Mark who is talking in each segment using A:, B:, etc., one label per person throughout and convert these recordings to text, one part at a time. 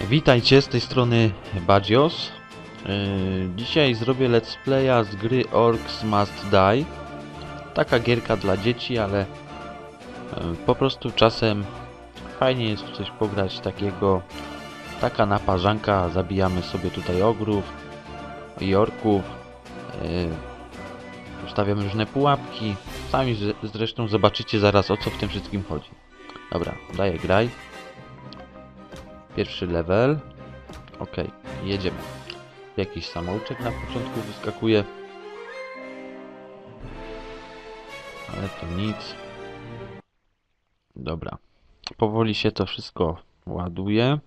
A: Witajcie z tej strony Badzios. Yy, dzisiaj zrobię let's playa z gry Orcs Must Die. Taka gierka dla dzieci, ale yy, po prostu czasem fajnie jest coś pograć takiego. Taka naparzanka, zabijamy sobie tutaj ogrów i orków. Yy, ustawiamy różne pułapki. Sami zresztą zobaczycie zaraz o co w tym wszystkim chodzi. Dobra, daję graj. Pierwszy level. Ok, jedziemy. Jakiś samouczek na początku wyskakuje. Ale to nic. Dobra. Powoli się to wszystko ładuje.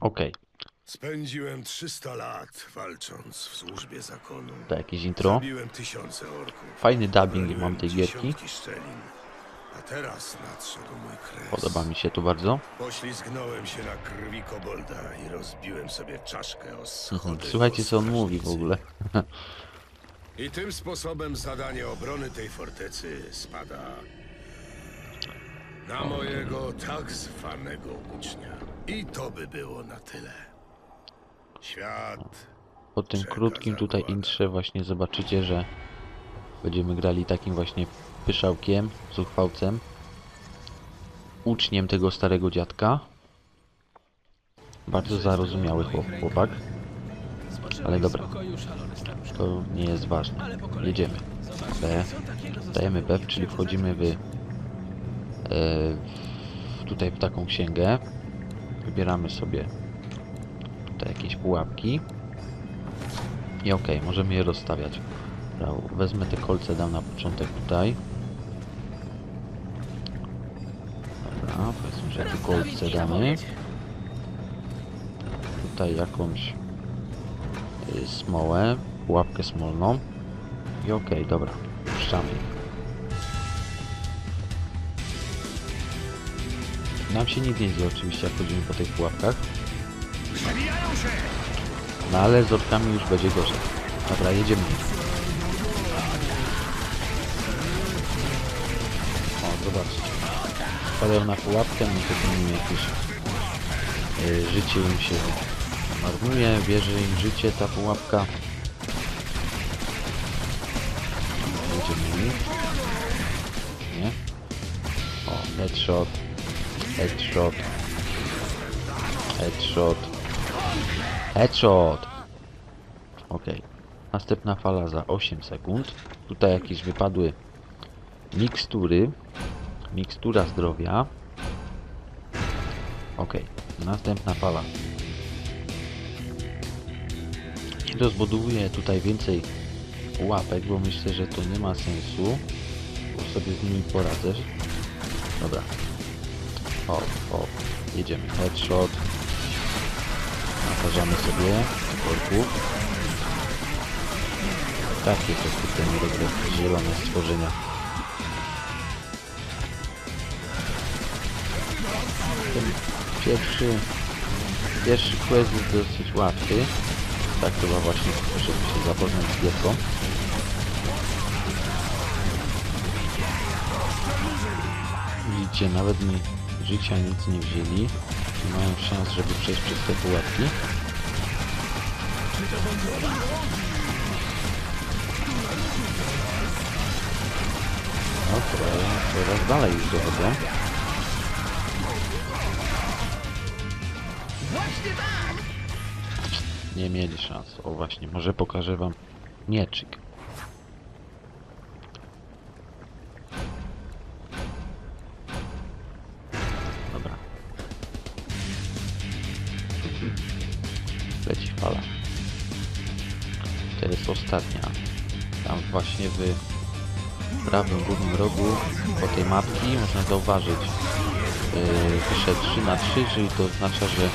A: Ok,
B: Spędziłem 300 lat walcząc w służbie zakonu.
A: to jakieś intro. Fajny dubbing mam tej gierki.
B: szczelin. A teraz nadszedł mój kres.
A: Podoba mi się to bardzo.
B: Poślizgnąłem się na krwi kobolda i rozbiłem sobie czaszkę o schody.
A: Mhm. Słuchajcie co on mówi w ogóle.
B: I tym sposobem zadanie obrony tej fortecy spada na mojego tak zwanego ucznia. I to by było na tyle. Świat
A: Po tym krótkim tutaj intrze właśnie zobaczycie, że będziemy grali takim właśnie pyszałkiem, zuchwałcem, uczniem tego starego dziadka. Bardzo zarozumiały chłop, chłopak, ale dobra, to nie jest ważne. Jedziemy. B, dajemy B, czyli wchodzimy w, e, w tutaj w taką księgę. Wybieramy sobie tutaj jakieś pułapki. I okej, możemy je rozstawiać. Wezmę te kolce, dam na początek tutaj. Tu kolce damy. Tutaj jakąś y, smołę, pułapkę smolną. I okej, dobra, puszczamy. Nam się nic nie dzieje oczywiście, jak chodzimy po tych pułapkach. No ale z orkami już będzie gorzej. Dobra, jedziemy. O, zobaczcie. Wpadają na pułapkę, no to tym jakieś e, życie im się marnuje, bierze im życie ta pułapka. Jedziemy. Nie? O, headshot. Headshot. Headshot. Headshot! Ok. Następna fala za 8 sekund. Tutaj jakieś wypadły mikstury. Mikstura zdrowia. Ok. Następna fala. Rozbuduję tutaj więcej łapek, bo myślę, że to nie ma sensu. Bo sobie z nimi poradzę. Dobra. O, o. Jedziemy. Headshot. Naparzamy sobie orków. Takie to kurde niedobre zielone stworzenia. Ten pierwszy, pierwszy quest jest dosyć łatwy. Tak chyba właśnie żeby się zapoznać z gierką. Widzicie, nawet mi życia nic nie wzięli. Nie mają szans, żeby przejść przez te pułapki. No to coraz dalej już dochodzą. Nie mieli szans. O właśnie, może pokażę wam mieczyk. Dobra. Leci fala. To jest ostatnia. Tam właśnie w prawym górnym rogu po tej mapki można zauważyć yy, pisze 3 na 3 czyli to oznacza, że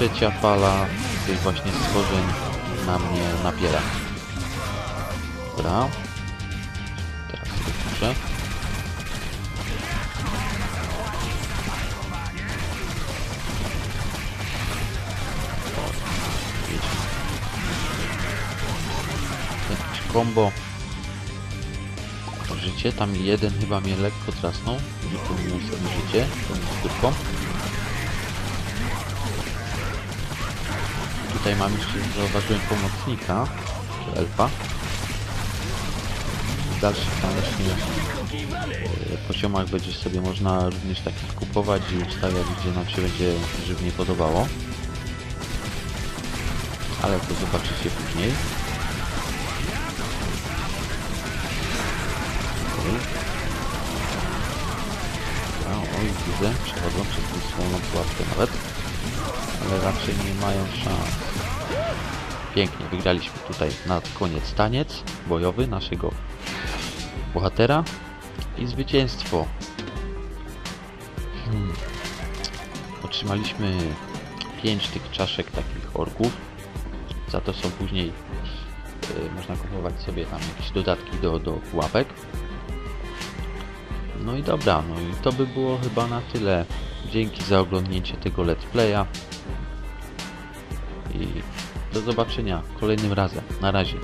A: trzecia fala tych właśnie stworzeń na mnie napiera. Dobra. Teraz sobie piszę. O, wiecie. Jakieś combo życie. Tam jeden chyba mnie lekko trasnął, uzupełniłem sobie życie tą skórką. Tutaj mam jeszcze, zauważyłem pomocnika, czy elfa. W dalszych tam właśnie e, poziomach będzie sobie można również takich kupować i ustawiać, gdzie nam się będzie żywnie podobało. Ale to zobaczycie później. A, oj, widzę, przechodzą przez tą słoną pułapkę nawet. Ale raczej nie mają szans. Pięknie, wygraliśmy tutaj na koniec taniec bojowy naszego bohatera i zwycięstwo. Hmm. Otrzymaliśmy 5 tych czaszek takich orków. Za to są później e, można kupować sobie tam jakieś dodatki do, do pułapek. No i dobra, no i to by było chyba na tyle. Dzięki za oglądnięcie tego let's playa. I do zobaczenia kolejnym razem. Na razie.